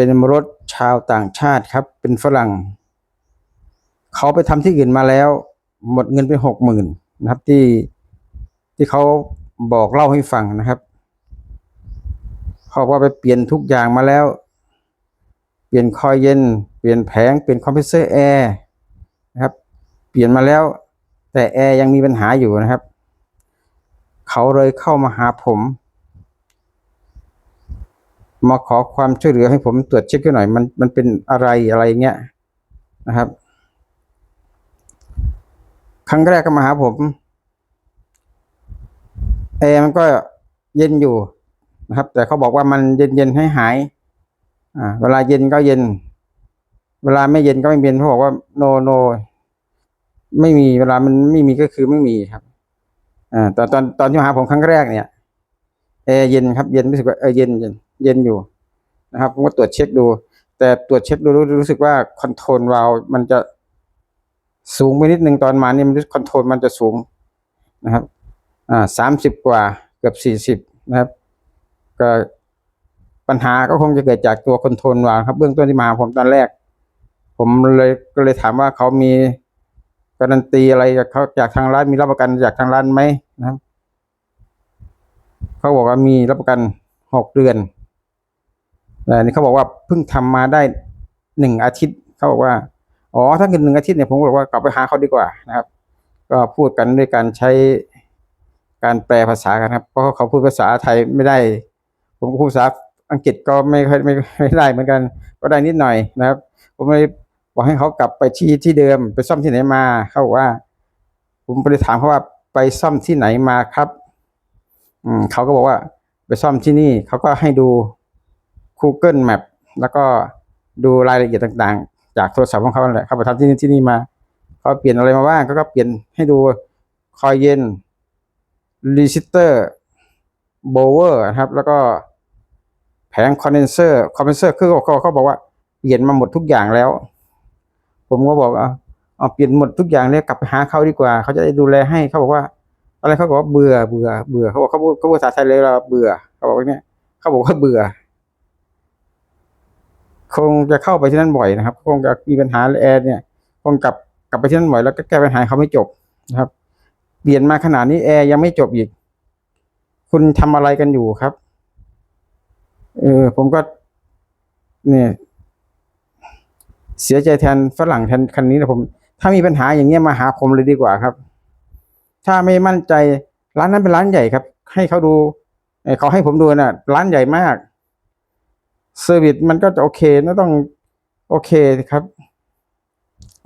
เป็นรถชาวต่างชาติครับ เป็นฝรั่ง เขาไปทำที่อื่นมาแล้ว หมดเงินไปหกหมื่นนะครับที่ที่เขาบอกเล่าให้ฟังนะครับเขาบอกว่าไปเปลี่ยนทุกอย่างมาแล้ว เปลี่ยนคอยเย็น เปลี่ยนแผง เปลี่ยนคอมเพรสเซอร์แอร์นะครับ เปลี่ยนมาแล้ว แต่แอร์ยังมีปัญหาอยู่นะครับ เขาเลยเข้ามาหาผม มาขอความช่วยเหลือให้ผมตรวจเช็คหน่อยมันมันเป็นอะไรอะไรเงี้ยนะครับ ครั้งแรกก็มาหาผมแอร์มันก็เย็นอยู่นะครับ แต่เขาบอกว่ามันเย็นเย็นให้หายอ่าเวลาเย็นก็เย็น เวลาไม่เย็นก็ไม่เย็นเขาบอกว่าโนโนไม่มีเวลามันไม่มีก็คือไม่มีครับอ่าตอนตอนตอนที่มาหาผมครั้งแรกเนี่ยแอร์เย็นครับเย็นรู้สึกว่าเออเย็นเย็น เย็นอยู่นะครับผมก็ตรวจเช็คดู แต่ตรวจเช็คดูรู้รู้สึกว่าคอนโทรลวาลมันจะสูงไปนิดนึงตอนมานี่มันคอนโทรลมันจะสูงนะครับ อ่าสามสิบกว่าเกือบสี่สิบนะครับ ก็ปัญหาก็คงจะเกิดจากตัวคอนโทรลวาล์วครับ เบื้องต้นที่มาผมตอนแรก ผมเลยก็เลยถามว่าเขามีการันตีอะไรจากเขาจากทางร้านมีรับประกันจากทางร้านไหมนะครับ เขาบอกว่ามีรับประกันหกเดือน อันนี่เขาบอกว่าเพิ่งทำมาได้หนึ่งอาทิตย์เขาบอกว่าอ๋อถ้าเกินหนึ่งอาทิตย์เนี่ยผมบอกว่ากลับไปหาเขาดีกว่านะครับ ก็พูดกันด้วยการใช้การแปลภาษากันครับ เพราะเขาพูดภาษาไทยไม่ได้ ผมก็พูดภาษาอังกฤษก็ไม่ค่อยไม่ไม่ได้เหมือนกันก็ได้นิดหน่อยนะครับ ผมเลยบอกให้เขากลับไปที่ที่เดิม ไปซ่อมที่ไหนมาเขาบอกว่า ผมไปถามเขาว่าไปซ่อมที่ไหนมาครับ อืมเขาก็บอกว่า ไปซ่อมที่นี่เขาก็ให้ดู Google Map แล้วก็ดูรายละเอียดต่างๆ จากโทรศัพท์ของเขาแหละเขาไปทำที่นี่ที่นี่มาเขาเปลี่ยนอะไรมาบ้างก็เปลี่ยนให้ดูคอยเย็นรีซิเตอร์โบเวอร์นะครับ แล้วก็แผงคอนเดนเซอร์คอนเดนเซอร์คือเขาเขาบอกว่าเปลี่ยนมาหมดทุกอย่างแล้ว ผมก็บอกเอาเปลี่ยนหมดทุกอย่างเลยกลับไปหาเขาดีกว่า เขาจะได้ดูแลให้เขาบอกว่า อะไรเขาบอกว่าเบื่อเบื่อเบื่อเขาบอกเขาพูดเขาพูดภาษาไทยเลยว่าเบื่อเขาบอกว่าเนี่ยเขาบอกว่าเบื่อ คงจะเข้าไปที่นั่นบ่อยนะครับ คงจะมีปัญหาแอร์เนี่ยคงกลับกลับไปที่นั่นบ่อยแล้วก็แก้ปัญหาเขาไม่จบนะครับ เปลี่ยนมาขนาดนี้แอร์ยังไม่จบอีก คุณทำอะไรกันอยู่ครับ เออผมก็ เนี่ย เสียใจแทนฝรั่งแทนคันนี้นะผม ถ้ามีปัญหาอย่างเงี้ยมาหาผมเลยดีกว่าครับ ถ้าไม่มั่นใจร้านนั้นเป็นร้านใหญ่ครับ ให้เขาดูเขาให้ผมดูน่ะ ร้านใหญ่มาก เซอร์วิสมันก็จะโอเคนะต้องโอเคครับ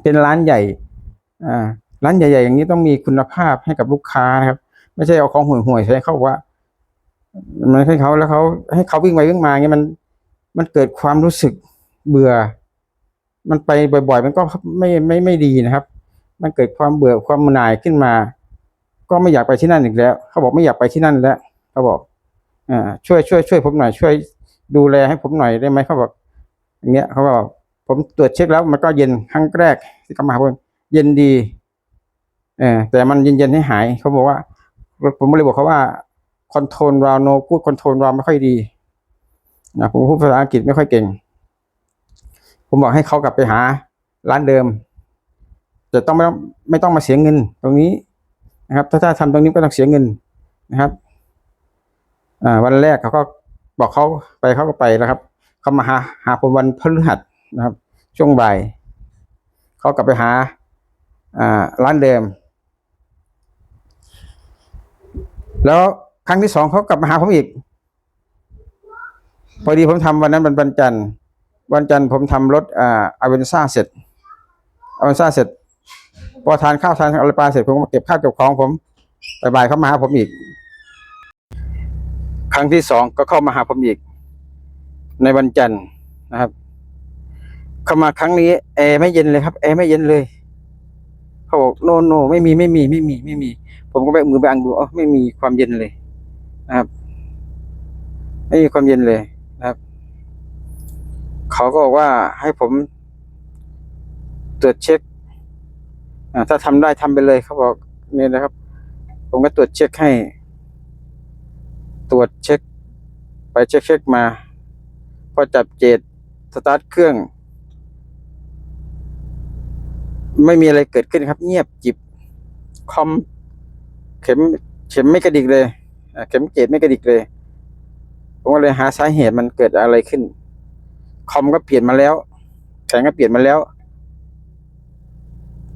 เป็นร้านใหญ่ อ่า ร้านใหญ่ๆอย่างนี้ต้องมีคุณภาพให้กับลูกค้านะครับ ไม่ใช่เอาของห่วยๆใส่เขาว่า มันให้เขาแล้วเขาให้เขาวิ่งไปวิ่งมาเงี้ยมัน มันเกิดความรู้สึกเบื่อ มันไปบ่อย ๆ มันก็ไม่ไม่ไม่ดีนะครับ มันเกิดความเบื่อความหน่ายขึ้นมา ก็ไม่อยากไปที่นั่นอีกแล้ว เขาบอกไม่อยากไปที่นั่นแล้วเขาบอก อ่า ช่วยช่วยช่วยผมหน่อยช่วย ดูแลให้ผมหน่อยได้ไหมเขาบอกอย่างเงี้ยเขาบอกผมตรวจเช็คแล้วมันก็เย็นครั้งแรกที่เขามาผมเย็นดีเออแต่มันเย็นๆให้หายเขาบอกว่า ผมเลยบอกเขาว่าคอนโทรลวาลโนพูดคอนโทรลวาลไม่ค่อยดีนะผมพูดภาษาอังกฤษไม่ค่อยเก่ง ผมบอกให้เขากลับไปหาร้านเดิมจะต้องไม่ต้องไม่ต้องมาเสียเงินตรงนี้นะครับ ถ้าถ้าทำตรงนี้ก็ต้องเสียเงินนะครับ อ่า วันแรกเขาก็ บอกเขาไปเขาก็ไปแล้วครับเขามาหาหาผมวันพฤหัสนะครับ ช่วงบ่ายเขากลับไปหาอ่าร้านเดิม แล้วครั้งที่สองเขากลับมาหาผมอีก พอดีผมทำวันนั้นวันวันจันทร์วันจันทร์ผมทำรถอ่าอเวนซ่าเสร็จอเวนซ่าเสร็จพอทานข้าวทานอะไรปลาเสร็จผมก็เก็บข้าวเก็บของผมบ่ายๆเขามาหาผมอีก ครั้งที่สองก็เข้ามาหาผมอีก ในวันจันทร์นะครับ เข้ามาครั้งนี้แอร์ไม่เย็นเลยครับ แอร์ไม่เย็นเลยเขาบอกโนโนไม่มีไม่มีไม่มีไม่มี ผมก็ไปเอามือไปอังดูอ๋อไม่มีความเย็นเลยนะครับ ไม่มีความเย็นเลยนะครับ เขาก็บอกว่าให้ผมตรวจเช็คอ่าถ้าทำได้ทำไปเลยเขาบอกนี่นะครับ ผมก็ตรวจเช็คให้ ตรวจเช็ค ไปเช็คเช็คมา พอจับเจตสตาร์ทเครื่อง ไม่มีอะไรเกิดขึ้นครับ เงียบจิบคอมเข็มเข็มไม่กระดิกเลยเข็มเจตไม่กระดิกเลย ผมก็เลยหาสาเหตุมันเกิดอะไรขึ้น คอมก็เปลี่ยนมาแล้วแสงก็เปลี่ยนมาแล้ว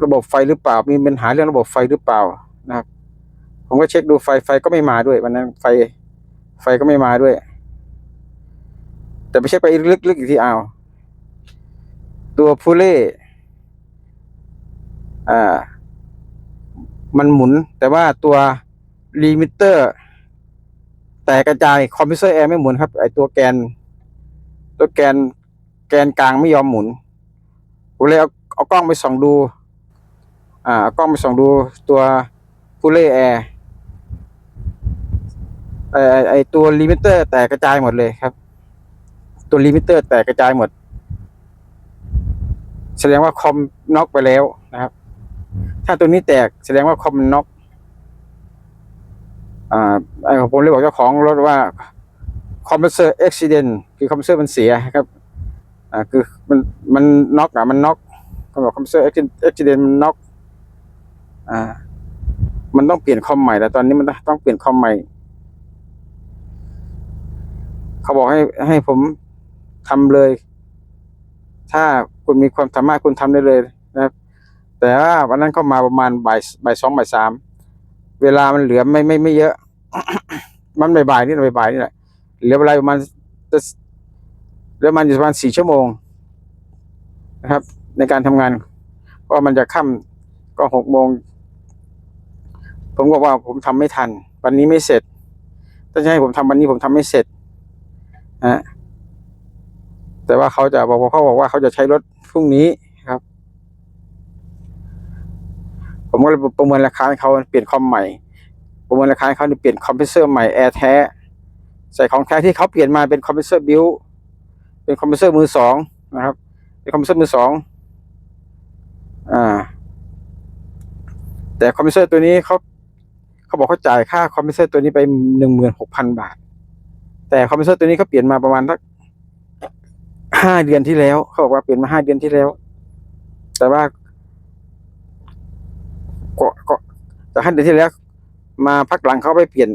ระบบไฟหรือเปล่า มีปัญหาเรื่องระบบไฟหรือเปล่านะครับ ผมก็เช็คดูไฟไฟก็ไม่มาด้วยวันนั้นไฟ ไฟก็ไม่มาด้วย แต่ไปเช็คไปลึกๆอีกทีอ้าวตัวพูเล่อ่า มันหมุน แต่ว่าตัวลิมิเตอร์ แตกกระจายคอมพิวเตอร์แอร์ไม่หมุนครับ ไอตัวแกน ตัวแกนแกนกลางไม่ยอมหมุนผมเลยเอาเอากล้องไปส่องดู อ่าเอากล้องไปส่องดูตัวพูเล่แอร์ ไอไอตัวลิมิเตอร์ แตกกระจายหมดเลยครับ ตัวลิมิเตอร์ แตกกระจายหมด แสดงว่าคอมน็อกไปแล้วนะครับ ถ้าตัวนี้แตกแสดงว่าคอมมันน็อกอ่าไอของผมเลยบอกเจ้าของรถว่าคอมเพรสเซอร์อุบิเหตุคือคอมเพรสเซอร์มันเสียครับอ่าคือมันมันน็อกอะมันน็อกเขาบอกคอมเพรสเซอร์อุบิเหตุมันน็อกอ่า มันต้องเปลี่ยนคอมใหม่แล้วตอนนี้มันต้องเปลี่ยนคอมใหม่ เขาบอกให้ให้ผมทำเลย ถ้าคุณมีความสามารถคุณทำได้เลยนะครับ แต่ว่าวันนั้นเข้ามาประมาณบ่ายบ่ายสองบ่ายสามเวลามันเหลือไม่ไม่ไม่เยอะ มันบ่ายๆนี่แหละบ่ายนี่แหละเหลือเวลาประมาณจะเหลือมาณอยู่ประมาณสี่ชั่วโมงนะครับ ในการทำงานเพราะมันจะค่ำก็หกโมงผมก็ว่าผมทำไม่ทัน วันนี้ไม่เสร็จถ้าจะให้ผมทำวันนี้ผมทำไม่เสร็จะแต่ว่าเขาจะบอกเขาบอกว่าเขาจะใช้รถพรุ่งนี้ครับ ผมก็เลยประเมินราคาให้เขาเปลี่ยนคอมใหม่ ประเมินราคาให้เขาเปลี่ยนคอมเพรสเซอร์ใหม่แอร์แท้ใส่ของแท้ที่เขาเปลี่ยนมาเป็นคอมเพรสเซอร์บิวเป็นคอมเพรสเซอร์มือสองนะครับ เป็นคอมเพรสเซอร์มือสองอ่า แต่คอมเพรสเซอร์ตัวนี้เขาเขาบอกเขาจ่ายค่าคอมเพรสเซอร์ตัวนี้ไปหนึ่งหมื่นหกพันบาท แต่คอมเพรสเซอร์ตัวนี้เขาเปลี่ยนมาประมาณสักห้าเดือนที่แล้ว เขาบอกว่าเปลี่ยนมาห้าเดือนที่แล้ว แต่ว่าก็ก็จากห้าเดือนที่แล้ว มาพักหลังเขาไปเปลี่ยน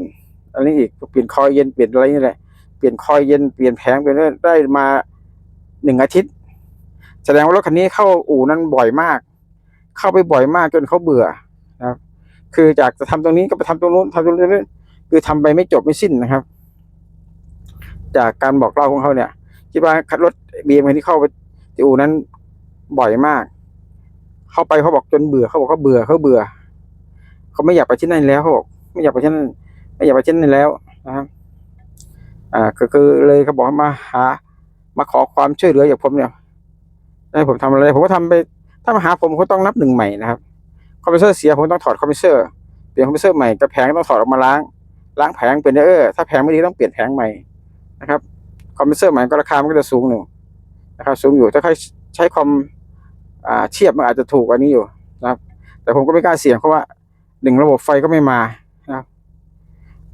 อันนี้อีกเปลี่ยนคอยเย็นเปลี่ยนอะไรนี่แหละเปลี่ยนคอยเย็นเปลี่ยนแผงเปลี่ยนได้มาหนึ่งอาทิตย์ แสดงว่ารถคันนี้เข้าอู่นั้นบ่อยมาก เข้าไปบ่อยมากจนเขาเบื่อนะครับ คือจากจะทำตรงนี้ก็ไปทำตรงนู้นทำตรงนี้คือทำไปไม่จบไม่สิ้นนะครับ จากการบอกเล่าของเขาเนี่ย คิดว่าคันรถบีเอ็มที่เข้าไปที่อู่นั้นบ่อยมาก เข้าไปเขาบอกจนเบื่อเขาบอกเขาเบื่อเขาเบื่อ เขาไม่อยากไปที่นั่นแล้วเขาบอกไม่อยากไปที่นั่นไม่อยากไปที่นั่นแล้วนะครับอ่าก็คือเลยเขาบอกมาหา มาขอความช่วยเหลือจากผมเนี่ยให้ผมทำอะไร ผมก็ทำไปถ้ามาหาผมก็ต้องนับหนึ่งใหม่นะครับคอมพิวเตอร์เสียผมต้องถอดคอมพิวเตอร์เปลี่ยนคอมพิวเตอร์ใหม่แต่แผงต้องถอดออกมาล้างล้างแผงเป็นเออถ้าแผงไม่ดีต้องเปลี่ยนแผงใหม่ นะครับคอมเพิวเตอร์ใหม่ก็ราคามันก็จะสูงหนึ่งนะครับสูงอยู่ถ้าใครใช้คอมอ่าเทียบมันอาจจะถูกกว่านี้อยู่นะครับ แต่ผมก็ไม่กล้าเสี่ยงเพราะว่าหนึ่งระบบไฟก็ไม่มานะครับ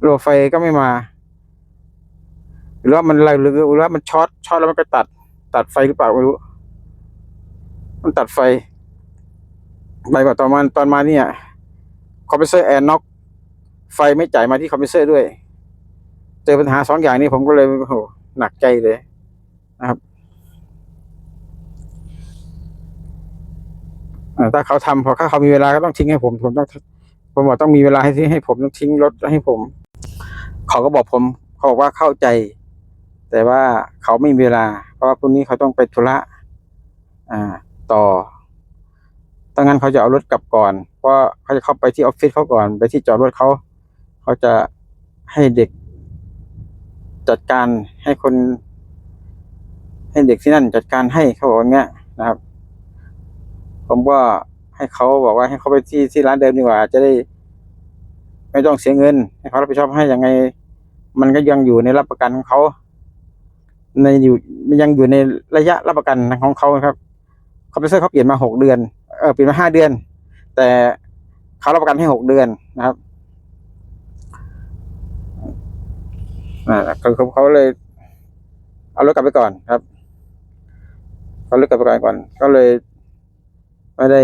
ระบบไฟก็ไม่มา หรือว่ามันอะไรหรือหรือว่ามันช็อตช็อตแล้วมันก็ตัด ตัดไฟหรือเปล่าไม่รู้ มันตัดไฟไปกว่าตอนมาตอนมาเนี่ยคอมเพรสเซอร์แอร์น็อกไฟไม่จ่ายมาที่คอมเพรสเซอร์ด้วย เจอปัญหาสองอย่างนี้ผมก็เลยโอ้โหหนักใจเลยนะครับอ่าถ้าเขาทำพอถ้าเขามีเวลาก็ต้องทิ้งให้ผม ผมต้องผมบอกต้องมีเวลาให้ทิ้งให้ผมต้องทิ้งรถให้ผม เขาก็บอกผมเขาบอกว่าเข้าใจ แต่ว่าเขาไม่มีเวลา เพราะว่าพรุ่งนี้เขาต้องไปธุระอ่า ต่อถ้างั้นเขาจะเอารถกลับก่อนเพราะเขาจะเข้าไปที่ออฟฟิศเขาก่อน ไปที่จอดรถเขา เขาจะให้เด็ก จัดการให้คน ให้เด็กที่นั่นจัดการให้เขาบอกอย่างเงี้ยนะครับ ผมก็ให้เขาบอกว่าให้เขาไปที่ที่ร้านเดิมดีกว่า จะได้ ไม่ต้องเสียเงิน ให้เขารับผิดชอบให้ยังไง มันก็ยังอยู่ในรับประกันของเขาในอยู่ยังอยู่ในระยะรับประกันของเขาครับคอมเพรสเซอร์เขาเปลี่ยนมาหกเดือนเออเปลี่ยนมาห้าเดือน แต่เขารับประกันให้หกเดือนนะครับ อ่าเขาเขาเขาเลย เอารถกลับไปก่อนครับเขารถกลับไปก่อน ก็เลยไม่ได้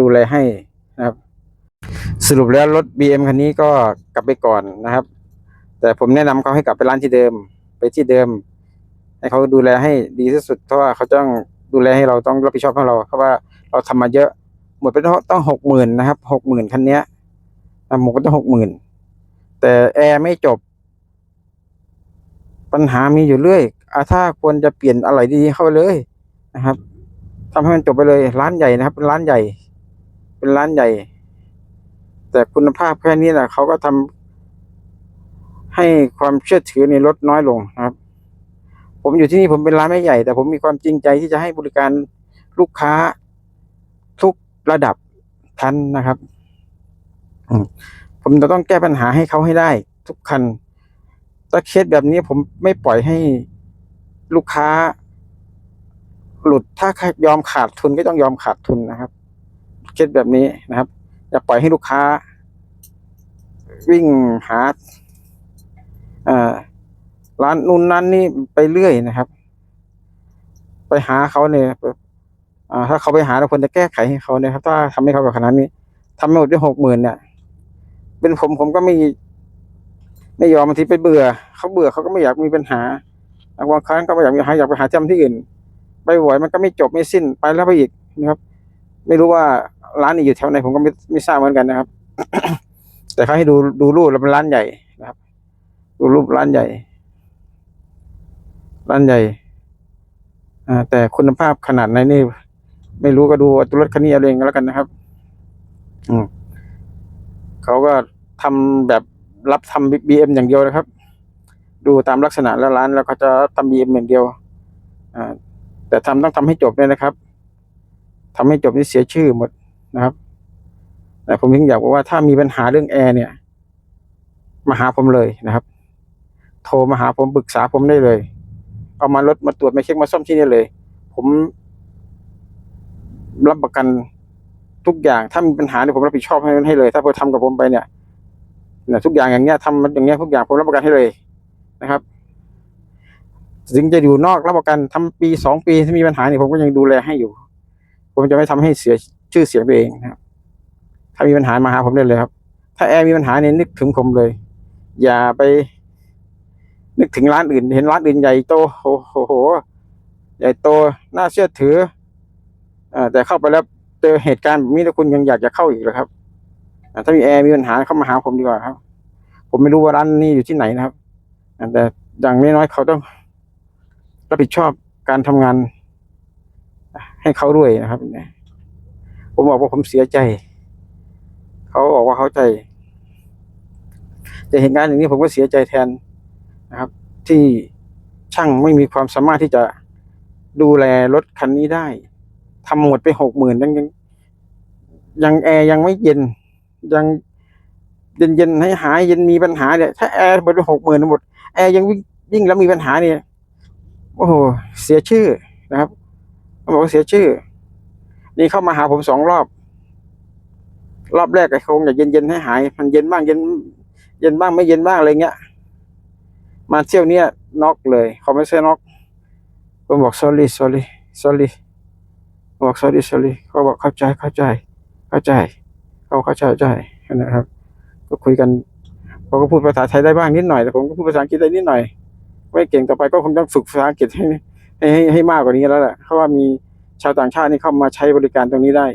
ดูแลให้นะครับ สรุปแล้วรถ BM คันนี้ก็กลับไปก่อนนะครับ แต่ผมแนะนำเขาให้กลับไปร้านที่เดิม ไปที่เดิม ให้เขาดูแลให้ดีที่สุดเพราะว่าเขาต้องดูแลให้เราต้องรับผิดชอบให้เราเพราะว่าเราทำมาเยอะ หมดไปต้องหกหมื่นนะครับหกหมื่นคันนี้หมดก็ต้องหกหมื่นแต่แอร์ไม่จบ ปัญหามีอยู่เรื่อยอาถ้าควรจะเปลี่ยนอะไรดีๆเข้าไปเลยนะครับทำให้มันจบไปเลย ร้านใหญ่นะครับ เป็นร้านใหญ่ เป็นร้านใหญ่ แต่คุณภาพแค่นี้แหละเขาก็ทำให้ความเชื่อถือในลดน้อยลงนะครับ ผมอยู่ที่นี่ผมเป็นร้านไม่ใหญ่ แต่ผมมีความจริงใจที่จะให้บริการลูกค้าทุกระดับทันนะครับผมจะต้องแก้ปัญหาให้เขาให้ได้ทุกคัน ถ้าเคสแบบนี้ผมไม่ปล่อยให้ลูกค้า หลุดถ้าใครยอมขาดทุนก็ต้องยอมขาดทุนนะครับเคสแบบนี้นะครับ อย่าปล่อยให้ลูกค้า วิ่งหาร้านนู่นนั่นนี่ไปเรื่อยนะครับ ไปหาเขาเนี่ยถ้าเขาไปหาเราควรจะแก้ไขให้เขาเนี่ยครับ ถ้าทำให้เขาแบบขนาดนี้ทำไม่หมดด้วยหกหมื่นเนี่ย เป็นผมผมก็ไม่ ไม่ยอมบางทีไปเบื่อเขาเบื่อเขาก็ไม่อยากมีปัญหาบางครั้งก็ไม่อยากมีหาอยากไปหาจำที่อื่น ไปบ่อยมันก็ไม่จบไม่สิ้นไปแล้วไปอีกนะครับ ไม่รู้ว่าร้านนี้อยู่แถวไหนผมก็ไม่ไม่ทราบเหมือนกันนะครับ แต่เขาให้ดูดูรูปแล้วเป็นร้านใหญ่นะครับ ดูรูปร้านใหญ่ ร้านใหญ่อ่าแต่คุณภาพขนาดไหนนี่ไม่รู้ก็ดูตัวรถคันนี้เอาเองก็แล้วกันนะครับ อืมเขาก็ทำแบบ รับทำบีเอ็มอย่างเดียวนะครับ ดูตามลักษณะแล้วร้านแล้วเขาจะทำบีเอ็มอย่างเดียวแต่ทำต้องทำให้จบเลยนะครับทำให้จบนี่เสียชื่อหมดนะครับ แต่ผมถึงอยากบอกว่าถ้ามีปัญหาเรื่องแอร์เนี่ย มาหาผมเลยนะครับ โทรมาหาผมปรึกษาผมได้เลย เอามารถมาตรวจมาเช็คมาซ่อมที่นี่เลย ผมรับประกันทุกอย่างถ้ามีปัญหาเนี่ยผมรับผิดชอบให้ให้เลย ถ้าผมทำกับผมไปเนี่ย นี่ยทุกอย่างอย่างเงี้ยทำมันอย่างเงี้ยทุกอย่างผมรับประกันให้เลยนะครับถึงจะอยู่นอกรับประกันทำปีสองปีถ้ามีปัญหาเนี่ยผมก็ยังดูแลให้อยู่ ผมจะไม่ทำให้เสียชื่อเสียงตัวเองนะครับ ถ้ามีปัญหามาหาผมได้เลยครับ ถ้าแอร์มีปัญหาเนี่ยนึกถึงผมเลย อย่าไป นึกถึงร้านอื่น เห็นร้านอื่นใหญ่โตโอ้โหใหญ่โตน่าเชื่อถืออ่าแต่เข้าไปแล้วเจอเหตุการณ์แบบนี้แล้วคุณยังอยากจะเข้าอีกเหรอครับ ถ้ามีแอร์มีปัญหาเข้ามาหาผมดีกว่าครับ ผมไม่รู้ว่าร้านนี้อยู่ที่ไหนนะครับแต่อย่างน้อยๆเขาต้องรับผิดชอบการทำงาน ให้เขาด้วยนะครับผมบอกว่าผมเสียใจ เขาบอกว่าเขาใจ แต่เหตุการณ์อย่างนี้ผมก็เสียใจแทนนะครับ ที่ช่างไม่มีความสามารถที่จะดูแลรถคันนี้ได้ทำหมดไปหกหมื่นยังยังยังแอร์ยังไม่เย็น ยังเย็นเย็นให้หายเย็นมีปัญหาเนี่ยถ้าแอร์หมดไปหกหมื่นหมดแอร์ยังวิ่งยิ่งแล้วมีปัญหาเนี่ยโอ้โหเสียชื่อนะครับเขาบอกเสียชื่อ นี่เข้ามาหาผมสองรอบ รอบแรกไอ้คงอยากเย็นๆให้หาย มันเย็นบ้างเย็น เย็นบ้างไม่เย็นบ้างอะไรเงี้ย มาเที่ยวเนี้ยน็อกเลยเขาไม่ใช่น็อกผมบอก sorry sorry sorry บอก sorry sorry เขาบอกเข้าใจเข้าใจ เข้าใจ เขาเข้าใจเข้าใจนะครับ ก็คุยกันเขาก็พูดภาษาไทยได้บ้างนิดหน่อยแต่ผมก็พูดภาษาอังกฤษได้นิดหน่อยไม่เก่งต่อไปก็คงต้องฝึกภาษาอังกฤษให้ให้ให้ให้มากกว่านี้แล้วแหละเพราะว่ามีชาวต่างชาตินี่เข้ามาใช้บริการตรงนี้ได้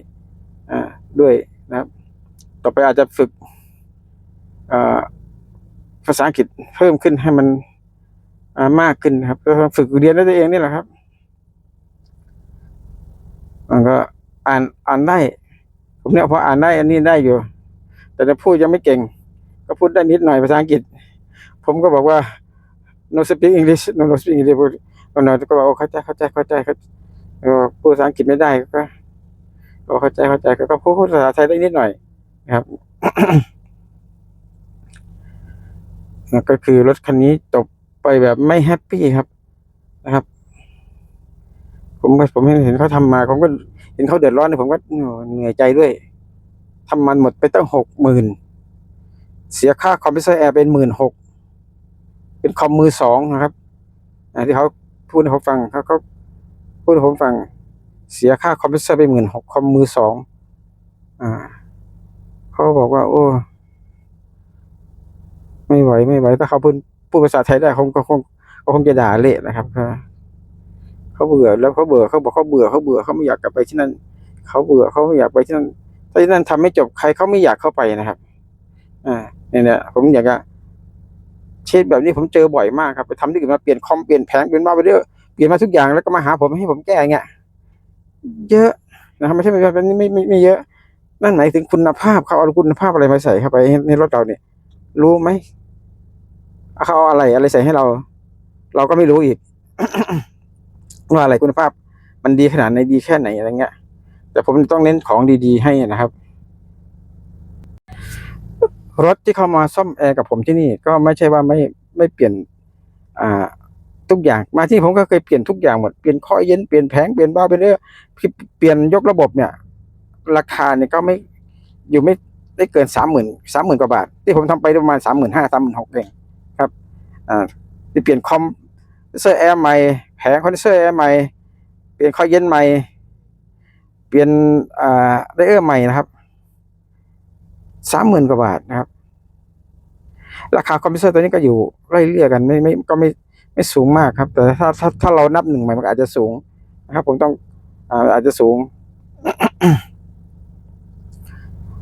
อ่าด้วยนะครับ ต่อไปอาจจะฝึกอ่าภาษาอังกฤษเพิ่มขึ้นให้มันอ่ามากขึ้นครับก็ฝึกเรียนด้วยตัวเองนี่แหละครับมันก็อ่านอ่านได้ ผมเนี่ยพออ่านได้อันนี้ได้อยู่ แต่จะพูดยังไม่เก่ง ก็พูดได้นิดหน่อยภาษาอังกฤษ ผมก็บอกว่า no speak English no no speak English ก็นก็บอกเข้าใจเข้าใจเข้าใจเขาใจเออพูดภาษาอังกฤษไม่ได้ก็ก็เข้าใจเข้าใจก็พูดภาษาไทยได้นิดหน่อยนะครับก็คือรถคันนี้จบไปแบบไม่แฮปปี้ครับนะครับ ผมผมเห็นเขาทำมาผมก็ เห็นเขาเดือดร้อนเนี่ยผมก็เหนื่อยใจด้วยทำมันหมดไปตั้งหกหมื่นเสียค่าคอมพิวเตอร์แอร์เป็นหมื่นหกเป็นคอมมือสองนะครับที่เขาพูดให้ผมฟังเขาเขาพูดให้ผมฟัง เสียค่าคอมพิวเตอร์ไปหมื่นหกคอมมือสองอ่าเขาบอกว่า โอ้ ไม่ไหวไม่ไหวถ้าเขาพูดพูดภาษาไทยได้คงก็คงก็คงจะด่าเละนะครับ เขาเบื่อแล้วเขาเบื่อเขาบอกเขาเบื่อเขาเบื่อเขาไม่อยากกลับไปที่นั่นเขาเบื่อเขาไม่อยากไปที่นั่นถ้าที่นั่นทำไม่จบใครเขาไม่อยากเข้าไปนะครับ อ่าเนี่ยเนี่ยผมอยากจะเช่นแบบนี้ผมเจอบ่อยมากครับไปทำที่อื่นมาเปลี่ยนคอมเปลี่ยนแผงเปลี่ยนมาไปเรื่อยเปลี่ยนมาทุกอย่างแล้วก็มาหาผมให้ผมแก้เงี้ยเยอะนะครับไม่ใช่ไม่ใช่ไม่ไม่ไม่ไม่เยอะ นั่นหมายถึงคุณภาพเขาเอาคุณภาพอะไรมาใส่เข้าไปในรถเราเนี่ย รู้ไหมเขาเอาอะไรอะไรใส่ให้เรา เราก็ไม่รู้อีก ว่าอะไรคุณภาพ มันดีขนาดไหนดีแค่ไหนอะไรเงี้ย แต่ผมต้องเน้นของดีๆให้นะครับ รถที่เข้ามาซ่อมแอร์กับผมที่นี่ ก็ไม่ใช่ว่าไม่ไม่เปลี่ยน อ่าทุกอย่างมาที่ผมก็เคยเปลี่ยนทุกอย่างหมดเปลี่ยนข้อเย็นเปลี่ยนแผงเปลี่ยนบ้าไปลี่ยนเรื่อเปลี่ยนยกระบบเนี่ย ราคาเนี่ยก็ไม่อยู่ไม่ได้เกินสามหมื่นสามหมื่นกว่าบาท ที่ผมทำไปประมาณสามหมื่นห้าสามหมื่นหกเองครับอ่าที่เปลี่ยนคอมเซอร์แอร์ใหม่แผงคอนเดนเซอร์แอร์ใหม่ เปลี่ยนข้อเย็นใหม่ เปลี่ยนอ่าไดเออร์ใหม่นะครับสามหมื่นกว่าบาทนะครับ ราคาคอมพิวเตอร์ตัวนี้ก็อยู่ไล่เลี่ยกันไม่ไม่ก็ไม่ไม่สูงมากครับ แต่ถ้าถ้าถ้าเรานับหนึ่งใหม่มันอาจจะสูงนะครับ ผมต้องอ่าอาจจะสูง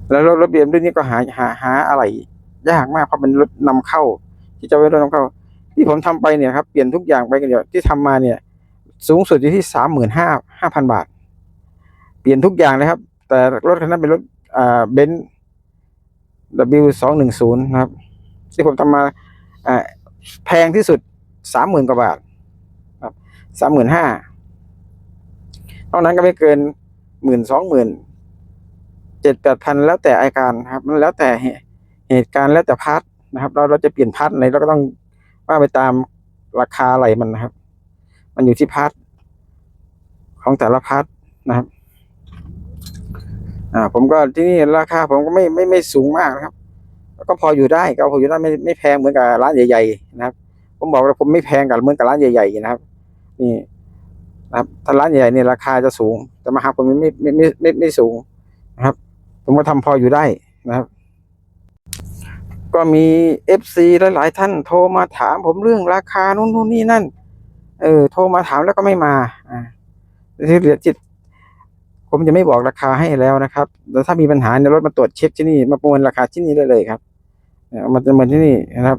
แล้วรถรถเบียมด้วยนี้ก็หาหาหาอะไรยากมากเพราะเป็นรถนำเข้าที่จะไว้รถนำเข้า ที่ผมทำไปเนี่ยครับเปลี่ยนทุกอย่างไปกันเดียวที่ทำมาเนี่ย สูงสุดอยู่ที่สามหมื่นห้าห้าพันบาท เปลี่ยนทุกอย่างเลยครับ แต่รถคันนั้นเป็นรถอ่าเบนซ์ W สองหนึ่งศูนย์นะครับ ที่ผมทำมาอ่าแพงที่สุดสามหมื่นกว่าบาทครับสามหมื่นห้านอกนั้นก็ไม่เกินหมื่นสองหมื่นเจ็ดแปดพันแล้วแต่อาการครับ แล้วแต่เหตุการณ์แล้วแต่พาร์ทนะครับ เราเราจะเปลี่ยนพาร์ทไหนเราก็ต้อง ว่าไปตามราคาอะไรมันนะครับ มันอยู่ที่พาร์ทของแต่ละพาร์ทนะครับ อ่า ผมก็ที่นี่ราคาผมก็ไม่ไม่ไม่สูงมากนะครับก็พออยู่ได้ก็พออยู่ได้ไม่ไม่แพงเหมือนกับร้านใหญ่ๆนะครับ ผมบอกว่าผมไม่แพงกับเหมือนกับร้านใหญ่ๆนะครับ นี่นะครับถ้าร้านใหญ่เนี่ยราคาจะสูง แต่มาหาผมไม่ไม่ไม่ไม่ไม่สูงนะครับ ผมก็ทำพออยู่ได้นะครับ ก็มีเอฟซีหลาย ๆ ท่านโทรมาถามผมเรื่องราคานู่นนู่นนี่นั่น เออ โทรมาถามแล้วก็ไม่มาอ่าที่เหลือจิต ผมจะไม่บอกราคาให้แล้วนะครับแต่ถ้ามีปัญหาในรถมาตรวจเช็คที่นี่ มาประเมินราคาที่นี่ได้เลยครับเนี่ยมาประเมินที่นี่นะครับ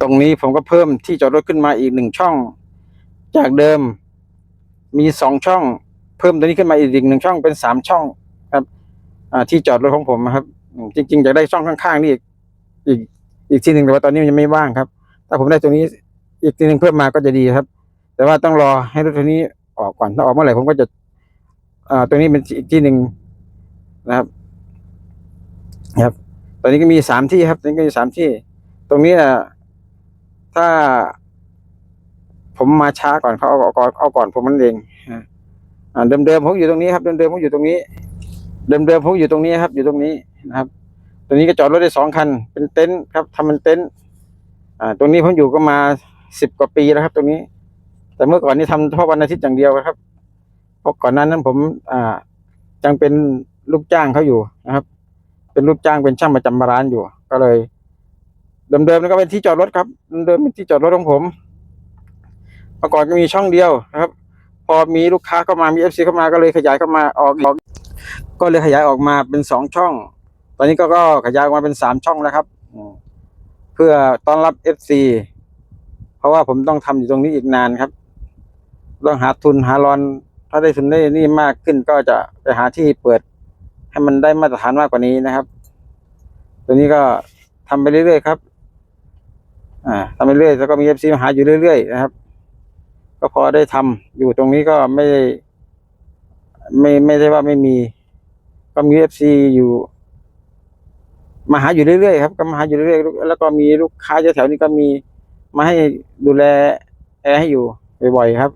ตรงนี้ผมก็เพิ่มที่จอดรถขึ้นมาอีกหนึ่งช่อง จากเดิม มีสองช่อง เพิ่มตัวนี้ขึ้นมาอีกหนึ่งช่องเป็นสามช่อง อ่าที่จอดรถของผมนะครับจริงๆอยากได้ช่องข้างๆนี่อีกอีกอีกที่หนึ่งแต่ว่าตอนนี้มันยังไม่ว่างครับ ถ้าผมได้ตัวนี้อีกทีหนึ่งเพิ่มมาก็จะดีครับ แต่ว่าต้องรอให้รถตัวนี้ออกก่อนถ้าออกเมื่อไหร่ผมก็จะอ่าตัวนี้เป็นอีกที่หนึ่งนะครับครับ ตอนนี้ก็มีสามที่ครับตอนนี้ก็มีสามที่ ตรงนี้นะถ้าผมมาช้าก่อนเขาเอาเอาก่อนเอาก่อนผมมันเองอ่าเดิมๆผมอยู่ตรงนี้ครับเดิมๆผมอยู่ตรงนี้ เดิมๆผมอยู่ตรงนี้ครับ อยู่ตรงนี้นะครับตรงนี้ก็จอดรถได้สองคัน เป็นเต็นท์ครับทำเป็นเต็นท์อ่า ตรงนี้ผมอยู่ก็มาสิบกว่าปีแล้วครับ ตรงนี้ แต่เมื่อก่อนนี้ทำเฉพาะวันอาทิตย์อย่างเดียวครับเพราะก่อนนั้นนั้นผม อ่ายังเป็นลูกจ้างเขาอยู่นะครับ เป็นลูกจ้างเป็นช่างประจำร้านอยู่ ก็เลยเดิมๆนี่ก็เป็นที่จอดรถครับเดิมๆเป็นที่จอดรถของผมเมื่อก่อนก็มีช่องเดียวนะครับ พอมีลูกค้าเข้ามามีเอฟซีเข้ามาก็เลยขยายเข้ามาออกออก ก็เลยขยายออกมาเป็นสองช่อง ตอนนี้ก็ก็ขยายออกมาเป็นสามช่องแล้วครับเพื่อต้อนรับเอฟซีเพราะว่าผมต้องทำอยู่ตรงนี้อีกนานครับ ต้องหาทุนหารอน ถ้าได้ทุนได้นี่มากขึ้นก็จะไปหาที่เปิด ให้มันได้มาตรฐานมากกว่านี้นะครับ ตัวนี้ก็ทำไปเรื่อยๆครับ อ่าทำไปเรื่อยแล้วก็มีเอฟซีมาหาอยู่เรื่อยๆนะครับ ก็พอได้ทำอยู่ตรงนี้ก็ไม่ได้ไม่ไม่ได้ว่าไม่มี ก็มีเอฟซีอยู่ มาหาอยู่เรื่อยๆครับก็มาหาอยู่เรื่อยๆแล้วก็มีลูกค้าแถวๆนี้ก็มีมาให้ดูแลแอร์ให้อยู่บ่อยๆครับ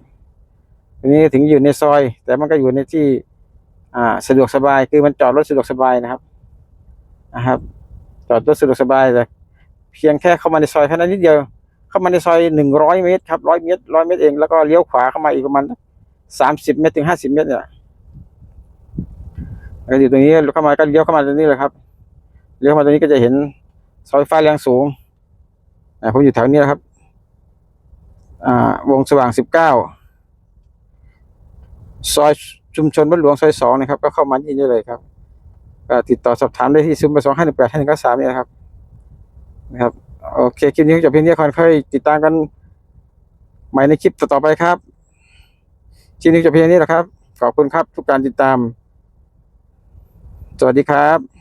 ทีนี้ถึงอยู่ในซอย แต่มันก็อยู่ในที่ อ่าสะดวกสบายคือมันจอดรถสะดวกสบายนะครับนะครับ จอดรถสะดวกสบายแต่เพียงแค่เข้ามาในซอยแค่นั้นนิดเดียว เข้ามาในซอยหนึ่งร้อยเมตรครับร้อยเมตรร้อยเมตรเองแล้วก็เลี้ยวขวาเข้ามาอีกประมาณสามสิบเมตรถึงห้าสิบเมตรเนี่ย แล้วอยู่ตรงนี้เข้ามาก็เลี้ยวเข้ามาตรงนี้เลยครับเลี้ยวเข้ามาตรงนี้ก็จะเห็นเสาไฟฟ้าแรงสูงอ่าผมอยู่แถวนี้แหละครับ อ่าวงสว่างสิบเก้าซอยชุมชนบ้านหลวงซอยสองนะครับ ก็เข้ามาที่นี่เลยครับก็ติดต่อสอบถามได้ที่ศูนย์แปสองห้าหนึ่งแปดห้าหนึ่งเก้าสามนี่นะครับนะครับโอเคคลิปนี้จบเพียงเท่านี้ค่อยติดตามกันใหม่ในคลิปต่อๆไปครับคลิปนี้จบเพียงนี้แหละครับ ขอบคุณครับทุกการติดตาม สวัสดีครับ